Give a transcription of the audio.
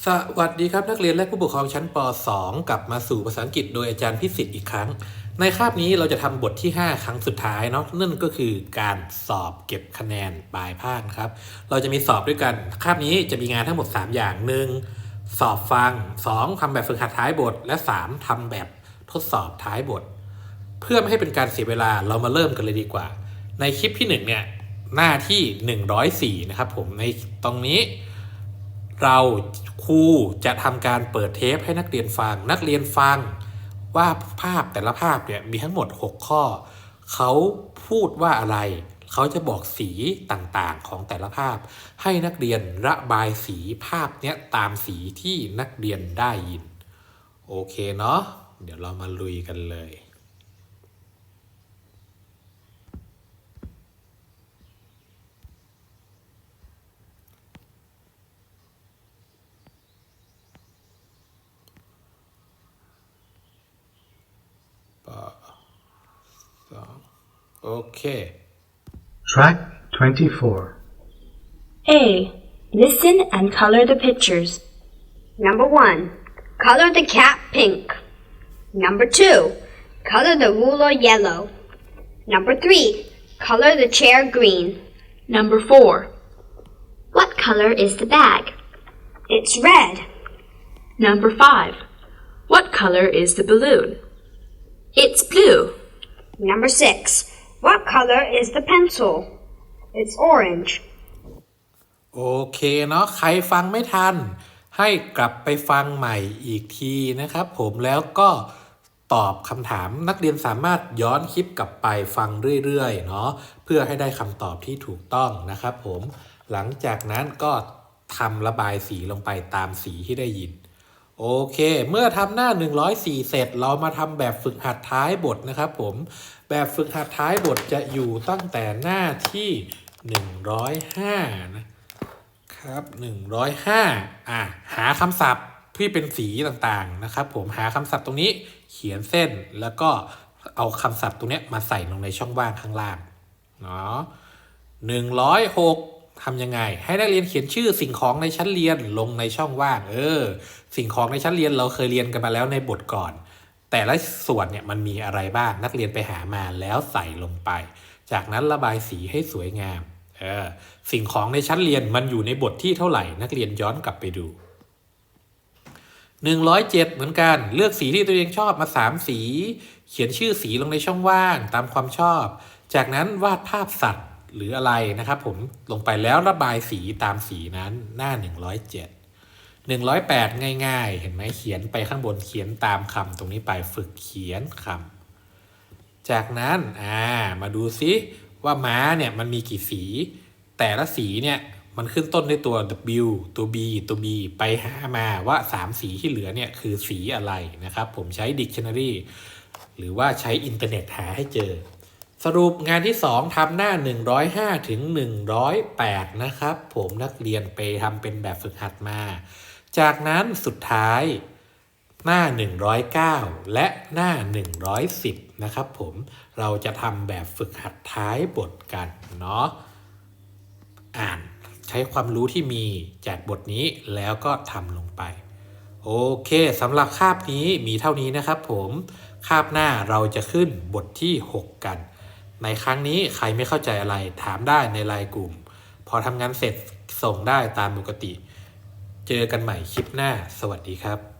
สวัสดีครับนักเรียนและผู้ปกครองชั้นป .2 กลับมาสู่ภาษาอังกฤษโดยอาจารย์พิสิทธิ์อีกครั้ง ในคาบนี้เราจะทำบทที่ 5 ครั้งสุดท้ายเนาะนั่นก็คือการสอบเก็บคะแนนปลายภาคครับ เราจะมีสอบด้วยกันคาบนี้จะมีงานทั้งหมด 3 อย่าง 1. สอบฟัง 2. ทำแบบฝึกหัดท้ายบท และ 3. ทำแบบทดสอบท้ายบท เพื่อไม่ให้เป็นการเสียเวลาเรามาเริ่มกันเลยดีกว่า ในคลิปที่1เนี่ยหน้าที่ 104นะครับผมในตรงนี้ เราครูจะทำการเปิดเทปให้นักเรียนฟัง นักเรียนฟังว่าภาพแต่ละภาพเนี่ยมีทั้งหมด 6 ข้อ เขาพูดว่าอะไร เขาจะบอกสีต่างๆของแต่ละภาพ ให้นักเรียนระบายสีภาพเนี้ยตามสีที่นักเรียนได้ยิน โอเคเนาะเดี๋ยวเรามาลุยกันเลย Okay. Track 24. A. Listen and color the pictures. Number 1. Color the cat pink. Number 2. Color the ruler yellow. Number 3. Color the chair green. Number 4. What color is the bag? It's red. Number 5. What color is the balloon? It's blue. Number 6. What color is the pencil? It's orange. โอเคเนาะใครฟังไม่ทัน ให้กลับไปฟังใหม่อีกทีนะครับ ผมแล้วก็ตอบคำถามนักเรียนสามารถย้อนคลิปกลับไปฟังเรื่อยๆเนาะเพื่อให้ได้คำตอบที่ถูกต้องนะครับผมหลังจากนั้นก็ทำระบายสีลงไปตามสีที่ได้ยิน โอเค เมื่อทำหน้า 104 เสร็จ เรามาทำแบบฝึกหัดท้ายบทนะครับผม แบบฝึกหัดท้ายบทจะอยู่ตั้งแต่หน้าที่ 105 นะครับ 105 อะ หาคำศัพท์ที่เป็นสีต่างๆนะครับ ผมหาคำศัพท์ตรงนี้เขียนเส้นแล้วก็เอาคำศัพท์ตรงนี้มาใส่ลงในช่องว่างข้างล่าง เนาะ106 ทำยังไง ให้นักเรียนเขียนชื่อสิ่งของในชั้นเรียนลงในช่องว่าง เออ สิ่งของในชั้นเรียนเราเคยเรียนกันมาแล้วในบทก่อน แต่ละส่วนเนี่ยมันมีอะไรบ้างนักเรียนไปหามาแล้วใส่ลงไป จากนั้นระบายสีให้สวยงามเออสิ่งของในชั้นเรียนมันอยู่ในบทที่เท่าไหร่นักเรียนย้อนกลับไปดู 107 เหมือนกัน เลือกสีที่ตัวเองชอบมา 3 สี เขียนชื่อสีลงในช่องว่างตามความชอบ จากนั้นวาดภาพสัตว์ หรืออะไรนะครับผมลงไปแล้วระบายสีตามสีนั้นหน้า 107 108 ง่าย ๆ เห็นไหมเขียนไปข้างบนเขียนตามคำตรงนี้ไปฝึกเขียนคำจากนั้นอ่ามาดูซิว่าม้าเนี่ยมันมีกี่สี แต่ละสีเนี่ยมันขึ้นต้นด้วยตัว W ตัว B ตัว B ไปหามาว่า 3 สีที่เหลือเนี่ยคือสีอะไรนะครับ ผมใช้ Dictionary หรือว่าใช้อินเทอร์เน็ตหาให้เจอ สรุปงานที่ 2ทำหน้า 105 ถึง 108 นะครับ ผมนักเรียนไปทำเป็นแบบฝึกหัดมา จากนั้นสุดท้ายหน้า 109 และหน้า 110 นะครับผมเราจะทำแบบฝึกหัดท้ายบทกันเนาะอ่านใช้ความรู้ที่มีจากบทนี้แล้วก็ทำลงไป โอเคสำหรับคาบนี้มีเท่านี้นะครับผมคาบหน้าเราจะขึ้นบทที่ 6 กัน ในครั้งนี้ใครไม่เข้าใจอะไรถามได้ในไลน์กลุ่ม พอทำงานเสร็จส่งได้ตามปกติ เจอกันใหม่คลิปหน้า สวัสดีครับ